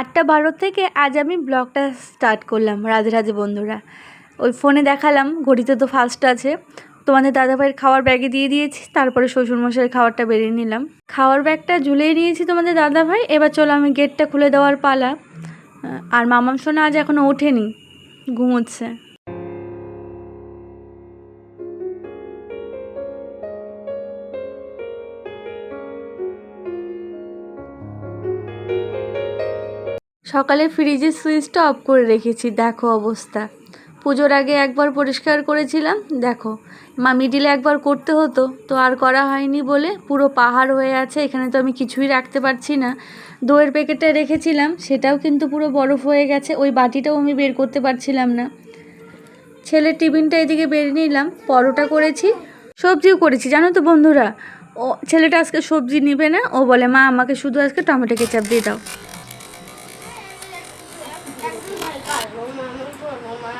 আটটা বারো থেকে আজ আমি ব্লগটা স্টার্ট করলাম রাজে রাজে বন্ধুরা। ওই ফোনে দেখালাম, ঘড়িতে তো ফার্স্ট আছে। তোমাদের দাদাভাইয়ের খাওয়ার ব্যাগে দিয়ে দিয়েছি, তারপরে শ্বশুরমশাইয়ের খাবারটা বেরিয়ে নিলাম। খাওয়ার ব্যাগটা ঝুলিয়ে নিয়েছি তোমাদের দাদাভাই, এবার চলো আমি গেটটা খুলে দেওয়ার পালা। আর মামাম সোনা আজ এখনও ওঠেনি, ঘুমোচ্ছে। সকালে ফ্রিজের সুইচটা অফ করে রেখেছি, দেখো অবস্থা। পুজোর আগে একবার পরিষ্কার করেছিলাম, দেখো। মা মিডিলে একবার করতে হতো, তো আর করা হয়নি বলে পুরো পাহাড় হয়ে আছে, এখানে তো আমি কিছুই রাখতে পারছি না। দইয়ের প্যাকেটটা রেখেছিলাম, সেটাও কিন্তু পুরো বরফ হয়ে গেছে, ওই বাটিটাও আমি বের করতে পারছিলাম না। ছেলের টিফিনটা এদিকে বের নিলাম, পরোটা করেছি, সবজিও করেছি, জানো তো বন্ধুরা? ও, ছেলেটা আজকে সবজি নিবে না, ও বলে, মা, আমাকে শুধু আজকে টমেটো কেচাপ দিয়ে দাও একদম মামা করব মা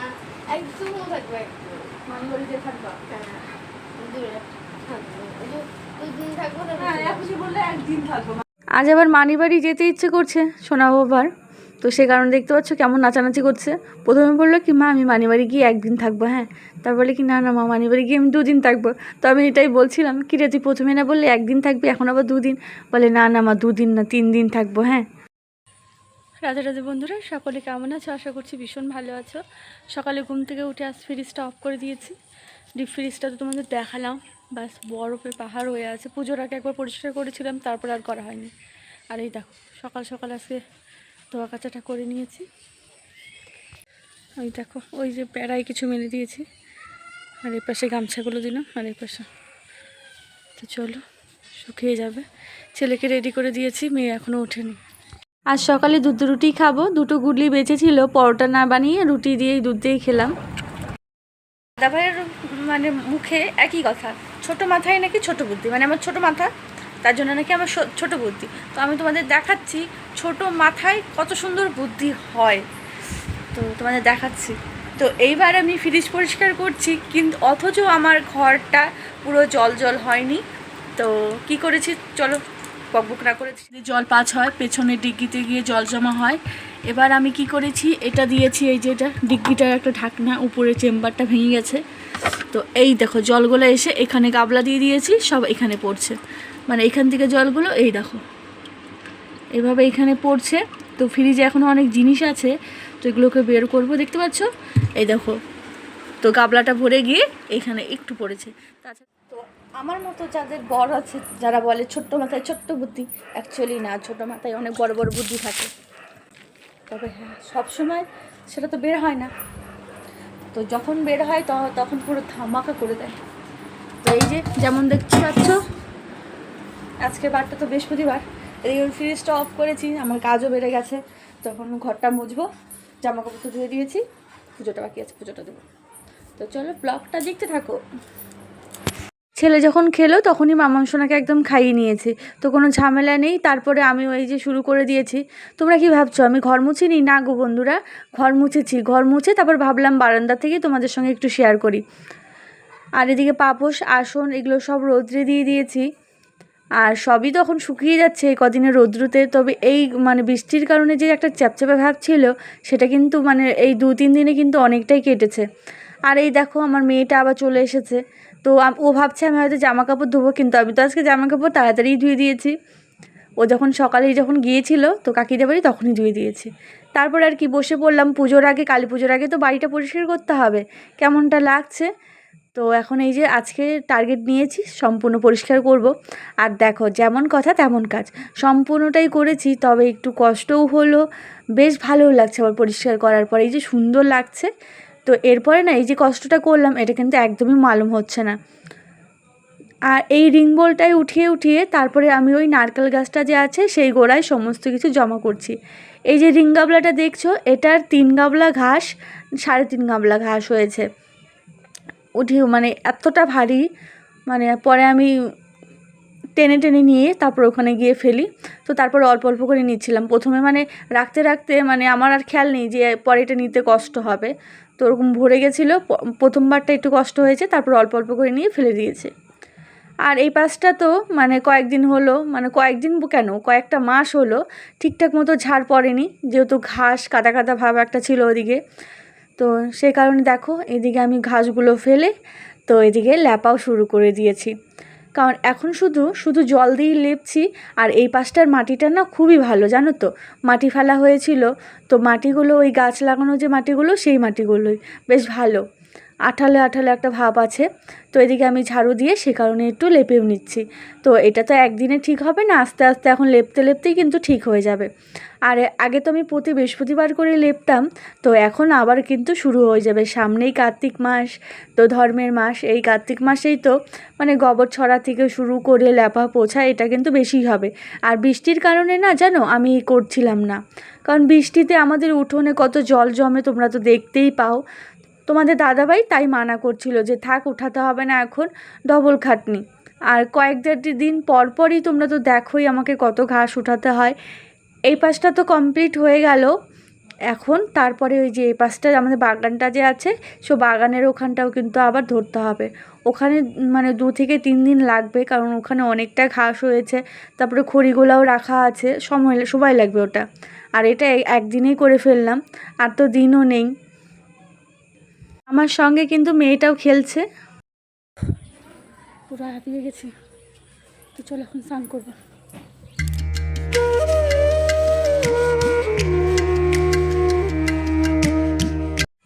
একদম থাকবে দূরে থাকব ওই যে দুদিন থাকব না আজ আবার মানি বাড়ি যেতে ইচ্ছে করছে সোনা বাবার তো সে কারণে দেখতে পাচ্ছ কেমন নাচানাচি করছে। প্রথমে বলল কি, মা, আমি মানি বাড়ি গিয়ে একদিন থাকব হ্যাঁ? তারপর কি, না না, মা মানি বাড়ি গিয়ে আমি দুদিন থাকব। তো আমি এটাই বলছিলাম, কি রে, তুই প্রথমে না বললে একদিন থাকবি, এখন আবার দুদিন? বলে, না না, মা, দুদিন না, তিন দিন থাকব হ্যাঁ? রাধে রাধে বন্ধুরা, সকলে কেমন আছো? আশা করছি ভীষণ ভালো আছো। সকালে ঘুম থেকে উঠে আজ ফ্রিজটা অফ করে দিয়েছি। ডিপ ফ্রিজটা তো তোমাদের দেখালাম। বাস বরফের পাহাড় হয়ে আছে। পুজোর আগে একবার পরিষ্কার করেছিলাম, তারপর আর করা হয়নি। আর এই দেখো, সকাল সকাল আজকে ধোয়া কাচাটা করে নিয়েছি। ওই দেখো, ওই যে প্যারায় কিছু মেলে দিয়েছি। আর এই পাশে গামছাগুলো দিলাম, আর এই পাশে। তো চলো, শুকিয়ে যাবে। ছেলেকে রেডি করে দিয়েছি, মেয়ে এখনও ওঠেনি। আজ সকালে দুধ রুটি খাব, দুটো গুডলি বেঁচেছিল, পরোটা না বানিয়ে রুটি দিয়েই দুধ দিয়েই খেলাম। দাদাভাইয়ের মানে মুখে একই কথা। ছোট মাথায় নাকি ছোট বুদ্ধি? মানে আমার ছোট মাথা, তার জন্য নাকি আমার ছোট বুদ্ধি। তো আমি তোমাদের দেখাচ্ছি ছোট মাথায় কত সুন্দর বুদ্ধি হয়। তো তোমাদের দেখাচ্ছি। তো এইবার আমি ফ্রিজ পরিষ্কার করছি কিন্তু অথচ আমার ঘরটা পুরো জল জল হয়নি। তো কি করেছি? চলো বকবক না করেছি জল পাঁচ হয় পেছনে ডিগ্গিতে গিয়ে জল জমা হয়। এবার আমি কি করেছি? এটা দিয়েছি, এই যে এটা ডিগ্গিটার একটা ঢাকনা, উপরে চেম্বারটা ভেঙে গেছে। তো এই দেখো, জলগুলো এসে এখানে গাবলা দিয়ে দিয়েছি, সব এখানে পড়ছে। মানে এখান থেকে জলগুলো এই দেখো। এভাবে এখানে পড়ছে। তো ফ্রিজে এখনও অনেক জিনিস আছে, তো এগুলোকে বের করব, দেখতে পাচ্ছ? এই দেখো। তো গাবলাটা ভরে গিয়ে এখানে একটু পড়েছে। তাছাড়া তো আমার মতো যাদের বড় আছে, যারা বলে ছোট্ট মাথায় ছোট্ট বুদ্ধি অ্যাকচুয়ালি না, ছোট মাথায় অনেক বড় বড় বুদ্ধি থাকে। তবে হ্যাঁ সবসময় সেটা তো বের হয় না। তো যখন বের হয় তখন পুরো ধামাকা করে দেয়। তো এই যে, যেমন দেখতে পাচ্ছ আজকে বারটা তো বৃহস্পতিবার এই ফ্রিজটা অফ করেছি, আমার কাজও বেড়ে গেছে। তখন ঘরটা মুছবো জামা কাপড় ধুয়ে দিয়েছি, পুজোটা বাকি আছে, পুজোটা দেবো। তো চলো ব্লগটা দেখতে থাকো। ছেলে যখন খেলো, তখনই মামাম সোনাকে একদম খাইয়ে নিয়েছে। তো কোনো ঝামেলা নেই, তারপরে আমি ওই যে শুরু করে দিয়েছি। তোমরা কি ভাবছ, আমি ঘর মুছিনি না গো বন্ধুরা, ঘর মুছেছি, ঘর মুছে তারপর ভাবলাম বারান্দা থেকে তোমাদের সঙ্গে একটু শেয়ার করি। আর এদিকে পাপোশ, আসন, এগুলো সব রৌদ্রে দিয়ে দিয়েছি। আর সবই তখন শুকিয়ে যাচ্ছে এই কদিনের রৌদ্রতে। তবে এই মানে বৃষ্টির কারণে যে একটা চ্যাপচ্যাপে ভাব ছিল, সেটা কিন্তু মানে এই দু তিন দিনে কিন্তু অনেকটাই কেটেছে। আর এই দেখো, আমার মেয়েটা আবার চলে এসেছে। তো ও ভাবছে আমি হয়তো জামা কাপড় ধুবো, কিন্তু আমি তো আজকে জামা কাপড় তাড়াতাড়ি ধুয়ে দিয়েছি। ও যখন সকালেই যখন গিয়েছিল, তো কাকিদের বাড়ি তখনই ধুয়ে দিয়েছি। তারপর আর কি, বসে পড়লাম পুজোর আগে, কালী পুজোর আগে তো বাড়িটা পরিষ্কার করতে হবে, কেমনটা লাগছে? তো এখন এই যে আজকে টার্গেট নিয়েছি, সম্পূর্ণ পরিষ্কার করব। আর দেখো, যেমন কথা তেমন কাজ। সম্পূর্ণটাই করেছি, তবে একটু কষ্টও হলো, বেশ ভালোও লাগছে আবার পরিষ্কার করার পরে। এই যে সুন্দর লাগছে তো এরপরে না, এই যে কষ্টটা করলাম, এটা কিন্তু একদমই মালুম হচ্ছে না। আর এই রিং বলটাই উঠিয়ে উঠিয়ে তারপরে আমি ওই নারকেল গাছটা যে আছে, সেই গোড়ায় সমস্ত কিছু জমা করছি। এই যে রিং গাবলাটা দেখছ, এটার তিন গাবলা ঘাস, সাড়ে তিন গাবলা ঘাস হয়েছে। উঠিয়ে মানে এতটা ভারী মানে পরে আমি টেনে টেনে নিয়ে তারপর ওখানে গিয়ে ফেলি। তো তারপর অল্প অল্প করে নিচ্ছিলাম। প্রথমে মানে রাখতে রাখতে মানে আমার আর খেয়াল নেই যে পরে এটা নিতে কষ্ট হবে। তো ওরকম ভরে গেছিল। প্রথমবারটা একটু কষ্ট হয়েছে, তারপর অল্প অল্প করে নিয়ে ফেলে দিয়েছে। আর এই পাশটা তো মানে কয়েকদিন হলো মানে কয়েকদিন কেন? কয়েকটা মাস হলো, ঠিকঠাক মতো ঝাড় পড়েনি। যেহেতু ঘাস, কাদা কাদা ভাব একটা ছিল ওদিকে। তো সেই কারণে দেখো, এদিকে আমি ঘাসগুলো ফেলে, তো এদিকে ল্যাপাও শুরু করে দিয়েছি। কারণ এখন শুধু শুধু জল দিয়েই লেপছি আর এই পাশটার মাটিটা না খুবই ভালো, জানো তো? মাটি ফেলা হয়েছিল, তো মাটিগুলো, ওই গাছ লাগানো যে মাটিগুলো, সেই মাটিগুলোই। বেশ ভালো। আঠালে আঠালে একটা ভাব আছে। তো এদিকে আমি ঝাড়ু দিয়ে সে কারণে একটু লেপেও নিচ্ছি। তো এটা তো একদিনে ঠিক হবে না, আস্তে আস্তে এখন লেপতে লেপতেই কিন্তু ঠিক হয়ে যাবে। আর আগে তো আমি প্রতি বৃহস্পতিবার করে লেপতাম, তো এখন আবার কিন্তু শুরু হয়ে যাবে। সামনেই কার্তিক মাস, তো ধর্মের মাস, এই কার্তিক মাসেই তো মানে গোবর ছড়া থেকে শুরু করে লেপা পোছা এটা কিন্তু বেশি হবে। আর বৃষ্টির কারণে না জানো আমি করছিলাম না। কারণ বৃষ্টিতে আমাদের উঠোনে কত জল জমে তোমরা তো দেখতেই পাও। তোমাদের দাদাভাই তাই মানা করছিল যে, থাক, উঠাতে হবে না এখন, ডবল খাটনি। আর কয়েক দেড়টি দিন পর পরই তোমরা তো দেখোই আমাকে কত ঘাস উঠাতে হয়। এই পাশটা তো কমপ্লিট হয়ে গেল। এখন তারপরে ওই যে এই পাশটা, আমাদের বাগানটা যে আছে, সো বাগানের ওখানটাও কিন্তু আবার ধরতে হবে। ওখানে মানে দু থেকে তিন দিন লাগবে, কারণ ওখানে অনেকটা ঘাস হয়েছে। তারপরে খড়িগুলাও রাখা আছে, সময় সময় লাগবে ওটা। আর এটা একদিনেই করে ফেললাম, আর তো দিনও নেই। আমার সঙ্গে কিন্তু মেয়েটাও খেলছে। পুরো হাঁপিয়ে গেছি। তো চল এখন স্নান করব।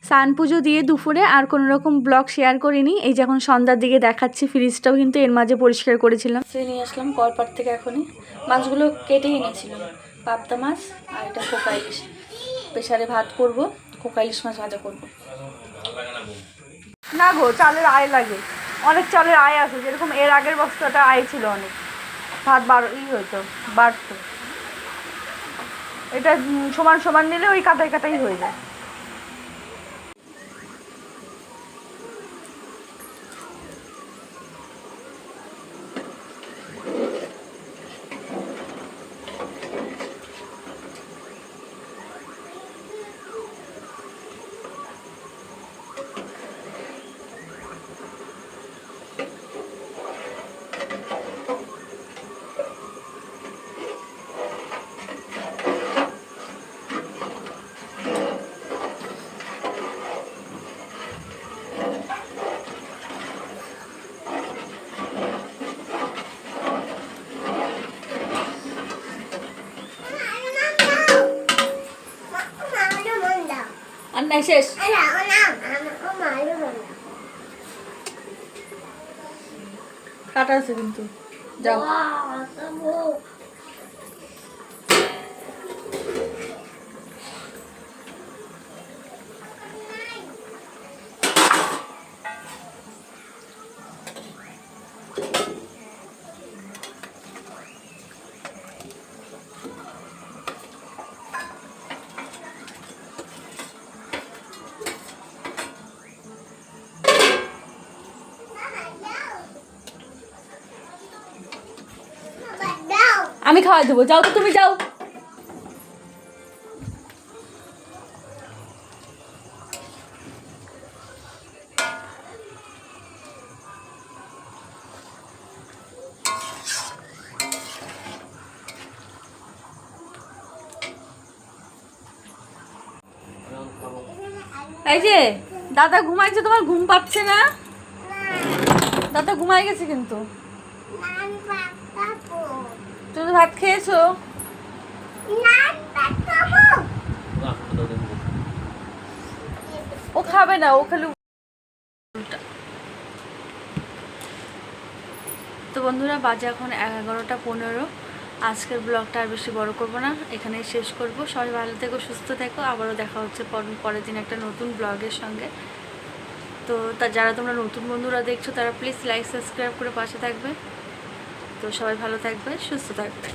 স্নান পুজো দিয়ে দুপুরে আর কোনো রকম ব্লগ শেয়ার করিনি। এই যখন সন্ধ্যার দিকে দেখাচ্ছি ফ্রিজটাও কিন্তু এর মাঝে পরিষ্কার করেছিলাম। সে নিয়ে আসলাম কলপাট থেকে এখনই। মাছগুলো কেটেই এনেছিলাম। পাবদা মাছ আর এটা কোকা ইলিশ। প্রেশারে ভাত করব কোকা ইলিশ মাছ ভাজা করব। না গো, চালের আয় লাগে। অনেক চালের আয় আছে, যেরকম এর আগের বস্তাটা আয় ছিল অনেক। ভাত বার, ই হইতো, বাড়তো। এটা সমান সমান নিলে ওই কাটাই কাটাই হয়ে যায় আর নাই শেষ। কাটা আছে কিন্তু। যাও। আমি খাওয়াই দেবো। যাও তো তুমি, যাও। এই যে, দাদা ঘুমাইছে, তোমার ঘুম পাচ্ছে না? দাদা ঘুমাই গেছে কিন্তু। তুমি তো ভাত খেয়েছো? ও খাবে না ও খালি তো বন্ধুরা বাজে এখন এগারোটা পনেরো। আজকের ব্লগটা আর বেশি বড় করব না এখানেই শেষ করব। সবাই ভালো থেকো সুস্থ থেকো। আবারও দেখা হচ্ছে পর- পরের দিন একটা নতুন ব্লগের সঙ্গে। তো তা যারা তোমরা নতুন বন্ধুরা দেখছ তারা প্লিজ লাইক সাবস্ক্রাইব করে পাশে থাকবে। তো সবাই ভালো থাকবে সুস্থ থাকবে